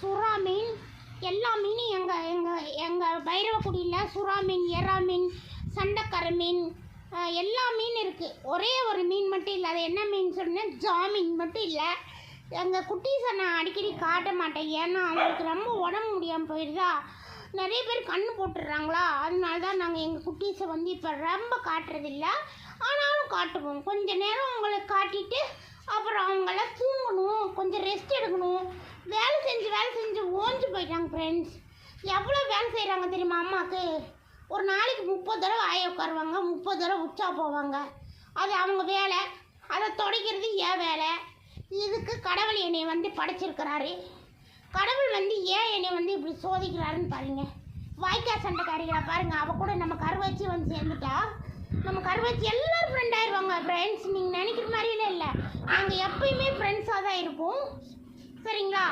சுறா மீன் எல்லா மீனும் எங்கள் எங்கள் எங்கள் பைரவக்குடியில் சுறா மீன் எறா மீன் சண்டைக்கரை மீன் எல்லா மீன் இருக்குது ஒரே ஒரு மீன் மட்டும் இல்லை அது என்ன மீன் சொன்னேன் ஜாமீன் மட்டும் இல்லை. எங்கள் குட்டீஸை நான் அடிக்கடி காட்ட மாட்டேன். ஏன்னா அவங்களுக்கு ரொம்ப உடம்பு முடியாமல் போயிடுதா நிறைய பேர் கண்ணு போட்டுடுறாங்களா? அதனால தான் நாங்கள் எங்கள் குட்டீஸை வந்து இப்போ ரொம்ப காட்டுறதில்ல. ஆனாலும் காட்டுவோம். கொஞ்ச நேரம் அவங்கள காட்டிட்டு அப்புறம் அவங்கள தூங்கணும் கொஞ்சம் ரெஸ்ட் எடுக்கணும். வேலை வேலைக்கு போயிட்டாங்க ஃப்ரெண்ட்ஸ் எவ்வளோ வேலை செய்கிறாங்க தெரியுமா அம்மாவுக்கு ஒரு நாளைக்கு முப்பது தடவை ஆய உட்காருவாங்க முப்பது தடவை உச்சா போவாங்க. அது அவங்க வேலை. அதை தொடைக்கிறது ஏன் வேலை. இதுக்கு கடவுள் என்னை வந்து படைச்சிருக்கிறாரு. கடவுள் வந்து ஏன் என்னை வந்து இப்படி சோதிக்கிறாருன்னு பாருங்க. வாய்க்கா சண்டைக்காரிகளை பாருங்கள் அவள் கூட நம்ம கருவச்சி வந்து சேர்ந்துட்டா. நம்ம கருவச்சி எல்லோரும் ஃப்ரெண்ட் ஆயிடுவாங்க ஃப்ரெண்ட்ஸ் நீங்கள் நினைக்கிற மாதிரியில இல்லை. நாங்கள் எப்பயுமே ஃப்ரெண்ட்ஸாக தான் இருப்போம். சரிங்களா?